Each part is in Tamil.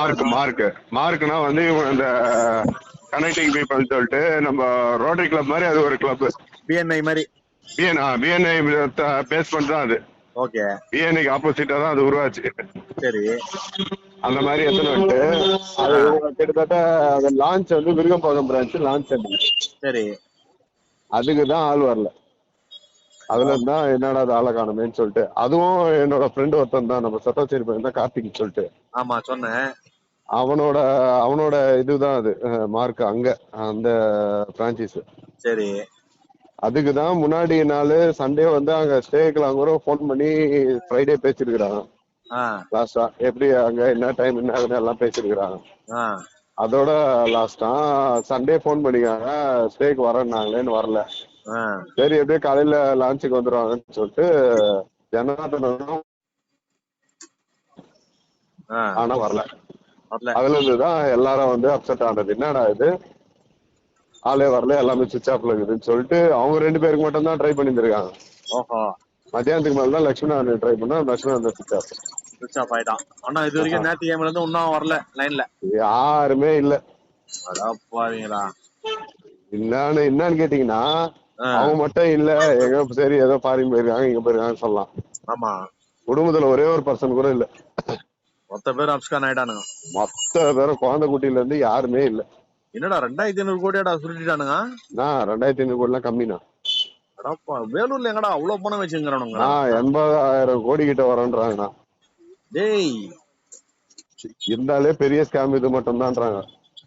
மார்க் மார்க் மார்க்னா வந்து இந்த கனெக்டிங் பீப்பிள் சொல்லிட்டு நம்ம ரோட்டரி கிளப் மாதிரி அது ஒரு கிளப் பிஎன்ஐ மாதிரி. பிஎன் பிஎன்ஐ பேஸ் பண்ணிதான் அது. ஓகே பிஎன்ஐக்கு ஆப்போசிட்டா தான் அது உருவாச்சு. சரி. அந்த மாதிரி எத்தனை வந்துட்டு அது கிட்டத்தட்ட அந்த லான்ச் வந்து விருகம்பாக்கம் பிரான்ச் லான்ச் சரி. அதுக்கு தான் ஆள் வரல. அதுல தான் என்னடா அது ஆளை காணுமேன்னு சொல்லிட்டு அதுவும் என்னோட ஃப்ரெண்ட் ஒருத்தன் தான் நம்ம சட்டச்சேரி பையன் தான் கார்த்திக் சொல்லிட்டு. ஆமா சொன்னேன். அவனோட அவனோட இதுதான் அது மார்க் அங்க அந்த பிரான்ச்சைஸ் சரி. அதுக்கு தான் முன்னாடி நாள் சண்டே வந்து அங்க ஸ்டேக்கெல்லாம் கூட ஃபோன் பண்ணி ஃப்ரைடே பேசிருக்கிறாங்க லாஸ்டா எப்படி அங்க என்ன டைம் என்ன ஆகுதுன்னு எல்லாம் பேசிருக்கிறாங்க அதோட லாஸ்டா சண்டே ஃபோன் பண்ணிக்காங்க ஸ்டேக்கு வரேன்னாங்களேன்னு வரல. சரி எப்படியே காலையில லான்ச்சுக்கு வந்துருவாங்கன்னு சொல்லிட்டு ஜனார்தனும் ஆனா வரல. அதுல இருந்து தான் எல்லாரும் வந்து அப்செட் ஆனது. என்னடா இது? ஆளே வரல எல்லாமே சுவிச் ஆஃப்ல இருக்குதுன்னு சொல்லிட்டு அவங்க ரெண்டு பேருக்கு மட்டும் தான் ட்ரை பண்ணியிருந்திருக்காங்க. ஓஹோ. மத்தியானத்துக்கு மேல தான் லட்சுமணன் ட்ரை பண்ணா Lakshmanan switch off switch off ஆயிட்டான். ஆனா இது வரைக்கும் நேற்று கேம்ல இருந்து இன்னும் வரல லைன்ல யாருமே இல்ல. அடாப்பாவீங்களா என்னன்னு என்னன்னு கேட்டீங்கன்னா அவங்க மட்டும் இல்ல. எங்க சரி ஏதோ ஃபாரின் போயிருக்காங்க இங்க போயிருக்காங்கன்னு சொல்லலாம். ஆமா. குடும்பத்துல ஒரே ஒரு பர்சன் கூட இல்ல. மொத்த பேர் அப்ஸ்கான் ஆயிட்டானுங்க. மொத்த பேரும் குழந்தை குட்டியில இருந்து யாருமே இல்ல. என்னடா ரெண்டாயிரத்தி ஐநூறு கோடியாடா சுருட்டிட்டானுங்க? நான் ரெண்டாயிரத்தி ஐநூறு கோடி எல்லாம் கம்மிண்ணா வேலூர்ல எங்கடா அவ்வளவு பணம் வச்சுங்கிறானுங்க எண்பதாயிரம் கோடி கிட்ட வரேன்றாங்கண்ணா. டேய். இருந்தாலே பெரிய ஸ்கேம் இது மட்டும் தான்றாங்க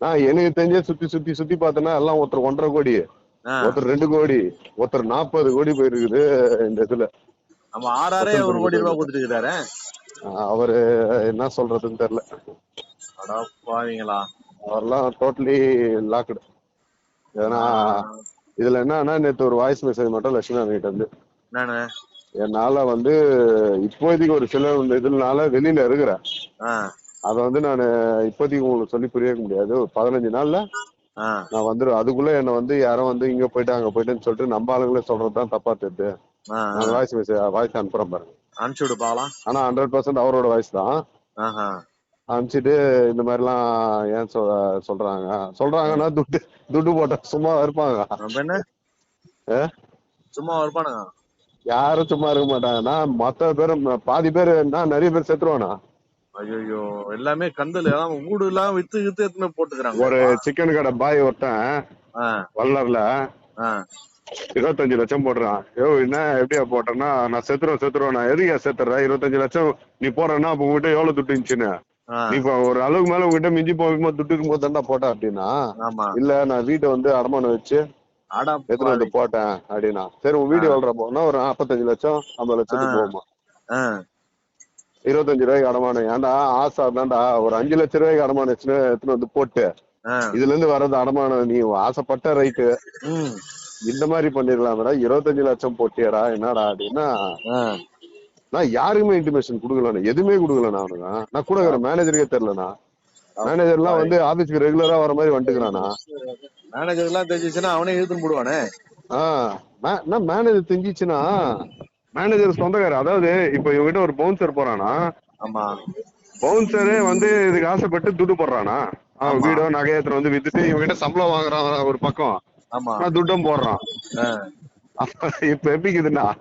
நான் எனக்கு தெரிஞ்சே சுத்தி சுத்தி சுத்தி பார்த்தேன்னா எல்லாம் ஒருத்தர் ஒன்றரை கோடி ஒருத்தர் ரெண்டு கோடி ஒருத்தர் நாற்பது கோடி போயிருக்குது இந்த இதுல. நம்ம ஆறாரே ஒரு கோடி ரூபாய் ஆஹ் அவரு என்ன சொல்றதுன்னு தெரியல. அடாப்பாவீங்களா அவர்லாம் டோட்டலி லாக்டு ஏன்னா இதுல என்னன்னா நேத்து ஒரு வாய்ஸ் மெசேஜ் மட்டும் லட்சுமி கிட்ட இருந்து. நானு என்னால வந்து இப்போதைக்கு ஒரு சில இதுனால வெளியில இருக்கிறேன் அதை வந்து நான் இப்போதைக்கு உங்களுக்கு சொல்லி புரிய முடியாது. ஒரு பதினஞ்சு நாள்ல நான் வந்துடும் அதுக்குள்ள என்ன வந்து யாரும் வந்து இங்க போயிட்டு அங்க போயிட்டுன்னு சொல்லிட்டு நம்ம ஆளுங்களே சொல்றதுதான் தப்பா தெரியுது. வாய்ஸ் மெசேஜ் வாய்ஸ் அனுப்புறேன் பாருங்க. அனுப்பிச்சு விடு பாக்கலாம் ஆனா ஹண்ட்ரட் பர்சன்ட் அவரோட வாய்ஸ் தான். ஆஹா. அனுப்பிச்சிட்டு இந்த மாதிரிலாம் ஏன் சொல் சொல்றாங்க? சொல்றாங்கன்னா துட்டு துட்டு போட்டா சும்மா இருப்பாங்க? சும்மா இருப்பானுங்க. யாரும் சும்மா இருக்க மாட்டாங்கன்னா மொத்த பேரும் பாதி பேர் நான் நிறைய பேர் செத்துருவானா? ஐயோ எல்லாமே கந்தல் எல்லாம் வீடு எல்லாம் வித்து வித்து எத்துமே போட்டுக்கிறாங்க. ஒரு சிக்கன் கடை பாய் ஒருத்தன் வல்லர்ல இருபத்தஞ்சு லட்சம் போடுறான். யோ என்ன எப்படியா போட்டேன்னா நான் செத்துருவேன் செத்துருவேன் நான் எதுக்கா செத்துற? இருபத்தஞ்சு லட்சம் நீ போடுறேன்னா அப்ப உங்ககிட்ட எவ்வளவு துட்டு இருந்துச்சுன்னு? நீ இப்ப ஒரு அளவுக்கு மேல உங்ககிட்ட மிஞ்சி போகும்போது துட்டு இருக்கும்போது தான்டா போட்ட அப்படின்னா? இல்ல நான் வீட்டை வந்து அடமானம் வச்சு எடுத்துட்டு வந்து போட்டேன் அப்படின்னா. சரி உன் வீடு எவ்வளவு போனா ஒரு நாற்பத்தஞ்சு லட்சம் ஐம்பது லட்சத்துக்கு. போகுமா? இருபத்தஞ்சு ரூபாய்க்கு அடமானம். ஏன்டா ஆசை தான்டா ஒரு அஞ்சு லட்ச ரூபாய்க்கு அடமானம் வச்சுன்னு எடுத்துட்டு வந்து போட்டு இதுல இருந்து வர்றது அடமானம். நீ ஆசைப்பட்ட ரைட்டு இந்த மாதிரி பண்ணிடலாம்டா இருபத்தஞ்சு லட்சம் போட்டியடா என்னடா அப்படின்னா நான் யாருக்குமே இன்டிமேஷன் கொடுக்கல எதுவுமே கொடுக்கல நான் அவனுங்க நான் கூட இருக்கிற மேனேஜருக்கே தெரியலண்ணா. மேனேஜர் எல்லாம் வந்து ஆபீஸ்க்கு ரெகுலரா வர மாதிரி வந்துட்டுக்கிறானா? மேனேஜர் எல்லாம் தெரிஞ்சிச்சுன்னா அவனே இழுத்துன்னு போடுவானே. ஆஹ் மேனேஜர் தெரிஞ்சிச்சுன்னா மேனேஜர் சொந்தக்காரர் அதாவது இப்ப இவங்கிட்ட ஒரு பவுன்சர் போறானா? ஆமா. பவுன்சரே வந்து இதுக்கு ஆசைப்பட்டு துட்டு போடுறானா? அவன். வீடோ நகையத்துல வந்து வித்துட்டு இவங்கிட்ட சம்பளம் வாங்குறான் ஒரு பக்கம். ஆனா துட்டும் போடுறான். இப்ப எப்படி இருக்குதுன்னா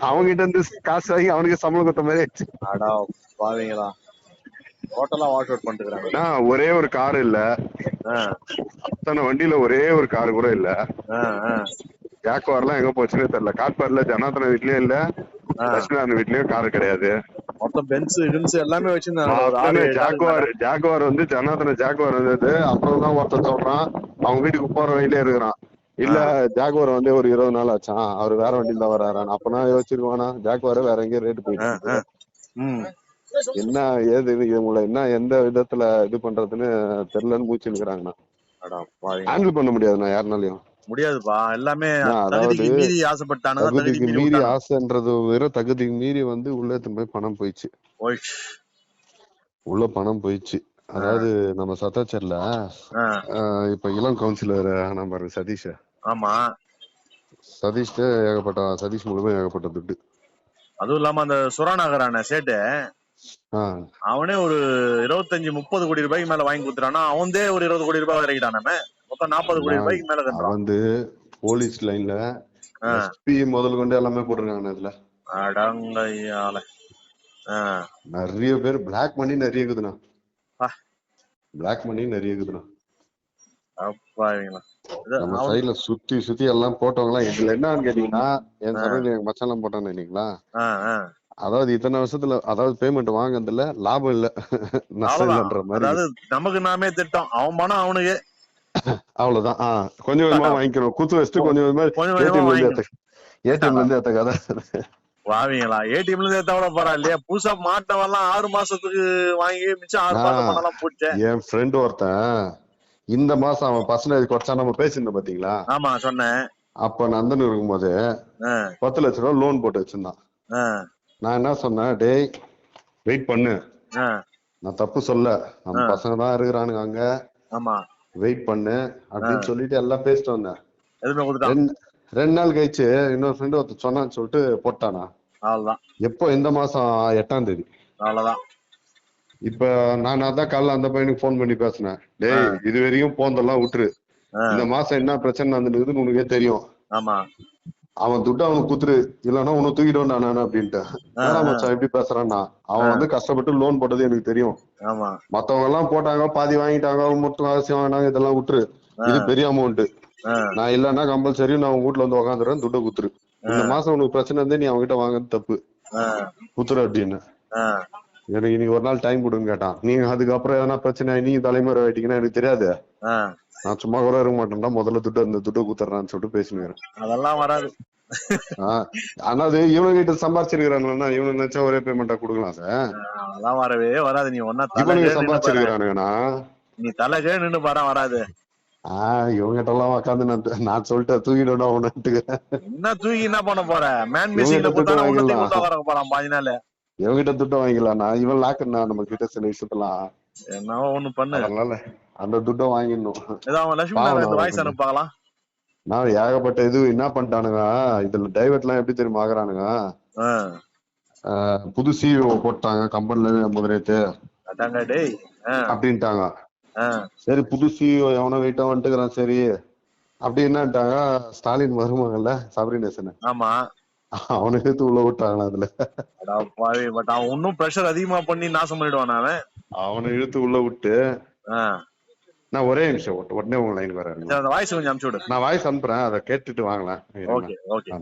அவங்கிட்ட இருந்து காசு வாங்கி அவனுக்கு சம்பளம் கொடுத்த மாதிரி ஆயிடுச்சு. அடா பாவீங்களா. டோட்டலா வாஷ் அவுட் பண்ணிட்டுக்கிறாங்க. ஆனா, ஒரே ஒரு கார் இல்ல. அத்தனை வண்டியில ஒரே ஒரு கார் கூட இல்ல. ஜாக்குவார்லாம் எங்க போச்சுன்னே தெரியல. காட்பார்ல ஜனார்தன வீட்லயும் இல்ல. ஆ. லட்சுமி வீட்லயும் கார் கிடையாது. மொத்தம் பென்ஸ் கின்ஸ் எல்லாமே வச்சிருந்தாங்க. ஜாக்குவார் ஜாக்குவார் வந்து ஜனார்தன ஜாக்குவார் வந்தது. அப்புறம் தான் ஒருத்தன் சொல்றான் அவங்க வீட்டுக்கு போற வழியிலே இருக்கிறான். இல்ல ஜாக்குவார் வந்து ஒரு இருபது நாள் ஆச்சான் அவர் வேற வண்டியில தான் வராரு. அப்பனா யோசிச்சிருவானா ஜாக்குவார் வேற எங்கேயும் ரேட் போயிட்டு என்ன ஏது இது இவங்களை என்ன எந்த விதத்துல இது பண்றதுன்னு தெரியலன்னு மூச்சு இருக்கிறாங்கண்ணா ஹேண்டில் பண்ண முடியாதுண்ணா யாருனாலையும். முடியாதுப்பா. எல்லாமே அதாவது தகுதிக்கு மீறி ஆசைப்பட்டானுங்க தகுதிக்கு மீறி. ஆசைன்றது வேற தகுதிக்கு மீறி வந்து உள்ள போய் பணம் போயிடுச்சு. உள்ள பணம் போயிடுச்சு அதாவது நம்ம சத்தாச்சர்ல இப்ப இளம் கவுன்சிலர் நம்ம சதீஷ். ஆமா. சதீஷ்ட ஏகப்பட்ட சதீஷ் மூலமா ஏகப்பட்ட துட்டு. அதுவும் இல்லாம அந்த சுராநகரான சேட்டு அவனே ஒரு இருபத்தஞ்சு முப்பது கோடி ரூபாய்க்கு மேல வாங்கி கொடுத்துறானா அவன்தே ஒரு இருபது கோடி ரூபாய் இறக்கிட்டானே மொத்தம் நாற்பது கோடி ரூபாய்க்கு மேல வந்து போலீஸ் லைன்ல. எஸ்பி முதல் கொண்டு எல்லாமே போட்டிருக்காங்க இதுல அடங்கையால ஆஹ் நிறைய பேர் பிளாக் மணி நிறைய இருக்குதுண்ணா. பிளாக் மணி நிறைய இருக்குதுண்ணா. நம்ம சைடுல சுத்தி சுத்தி எல்லாம் போட்டவங்க எல்லாம் இதுல என்னன்னு கேட்டீங்கன்னா என். சமையல் எங்க மச்சான் போட்டான்னு ஆஹ் ஆஹ் அதாவது இத்தனை வருஷத்துல அதாவது பேமெண்ட் வாங்குனதுல லாபம் இல்ல. அதாவது நமக்கு நாமே திட்டம். அவன் பணம் அவனுக்கு. அவ்வளவுதான். ஆ, கொஞ்சம் கொஞ்சமா வாங்கிக்கணும். குத்து வச்சுட்டு கொஞ்சம் கொஞ்சமா ஏடிஎம்ல இருந்து ஏத்த கதை வாவீங்களா ஏடிஎம்ல இருந்து தவிர போறா இல்லையா? புதுசா மாட்டவெல்லாம் ஆறு மாசத்துக்கு வாங்கி மிச்சம் ஆறு மாசம் பண்ணலாம் என் ஃப்ரெண்ட் ஒருத்தன் இந்த மாசம் அவன் பர்சன்டேஜ் குறைச்சா நம்ம பேசியிருந்தோம் பாத்தீங்களா? ஆமா சொன்னேன். அப்ப நந்தன் இருக்கும்போது பத்து லட்ச ரூபா லோன் போட்டு வச்சிருந்தான். நான் என்ன சொன்னேன் டேய் வெயிட் பண்ணு. நான் தப்பு சொல்ல. நம்ம. பசங்க தான் இருக்கிறானுங்க அங்க. ஆமா. வெயிட் பண்ணு. அப்படின்னு சொல்லிட்டு எல்லாம் பேசிட்டு வந்தேன். ரெண்டு நாள் கழிச்சு இன்னொரு ஃப்ரெண்டு ஒருத்தர் சொன்னான்னு சொல்லிட்டு போட்டானா. அவ்வளவுதான். எப்போ? இந்த மாசம் எட்டாம் தேதி. அவ்வளவுதான். இப்ப நான் அதான் காலைல அந்த பையனுக்கு ஃபோன் பண்ணி பேசினேன். டேய் இது வரையும் போந்தெல்லாம் விட்டுரு. இந்த மாசம் என்ன பிரச்சனை நடந்துருக்குதுன்னு உனக்கே தெரியும். ஆமா. அவன் துட்டு அவனுக்கு குத்துரு. இல்லைன்னா உன்னை தூக்கிடுவேன் நான் அப்படின்ட்டு. மச்சான் எப்படி பேசுறான்னா? அவன் வந்து கஷ்டப்பட்டு லோன் போட்டது எனக்கு தெரியும். மத்தவங்க எல்லாம் போட்டாங்க பாதி வாங்கிட்டாங்க மொத்தம் அவசியம் வாங்கினாங்க இதெல்லாம் விட்டுரு. இது பெரிய அமௌண்ட் நான் இல்லன்னா கம்பல்சரி நான் உங்க வீட்ல வந்து உக்காந்துறேன் துட்டை குத்துரு. இந்த மாசம் உனக்கு பிரச்சனை இருந்து நீ அவன்கிட்ட வாங்குறது தப்பு. குத்துரு அப்படின்னு. எனக்கு இன்னைக்கு ஒரு நாள் டைம் கொடுன்னு கேட்டான். நீங்க அதுக்கப்புறம் எதனா பிரச்சனை நீங்க தலைமுறை ஆயிட்டீங்கன்னா எனக்கு தெரியாது. நான் சும்மா கூட இருக்க மாட்டேன்டா முதல்ல துட்டு அந்த துட்டை குத்துறான்னு சொல்லிட்டு பேசினுக்கிறேன் அதெல்லாம் வராது. ஆனா அது இவனுங்க கிட்ட சம்பாரிச்சிருக்கிறானுன்னா இவனு நினைச்சா ஒரே பேமெண்டா கொடுக்கலாம் சார். அதெல்லாம் வரவே வராது. நீ ஒன்னா இவனுங்க நீ தலைகே நின்னு பாரு வராது. ஆஹ் இவங்கிட்ட எல்லாம் உக்காந்து நான் சொல்லிட்டேன் தூக்கிடணும் அவனுட்டு என்ன தூக்கி என்ன பண்ண மேன் மிஷின்ல போறான் நாள் இவங்கிட்ட துட்டை வாங்கிக்கலாம் நான் இவன் லாக்குண்ணா நம்ம கிட்ட சில விஷயத்தெல்லாம்? என்னவோ ஒண்ணு பண்ணு. அதனால அந்த துட்டை வாங்கிடணும். அவன் லட்சுமி வாய்ஸ். அனுப்பாங்களா நான் ஏகப்பட்ட இது என்ன பண்ணிட்டானுங்க? இதுல டைவர்ட் எல்லாம் எப்படி தெரியுமா ஆகுறானுங்க? புது சிஓ போட்டாங்க கம்பெனில முதலேத்து அப்படின்ட்டாங்க. சரி புது சிஓ எவனோ வெயிட்டா வந்துட்டுக்கிறான் சரி. அப்படி என்னட்டாங்க ஸ்டாலின் மருமகன்ல சபரிநேசன். ஆமா. அவனுக்கு எடுத்து உள்ள விட்டாங்களா அதுல. பட் அவன் இன்னும் பிரஷர் அதிகமா பண்ணி நாசம் பண்ணிடுவான் அவன்? அவனை இழுத்து உள்ள விட்டு. நான் ஒரே நிமிஷம் உடனே உங்க லைன் வரேன். அந்த வாய்ஸ் கொஞ்சம் அனுப்பிச்சு விடு. நான் வாய்ஸ் அனுப்புறேன் அதை கேட்டுட்டு வாங்கலாம் ஓகே ஓகே.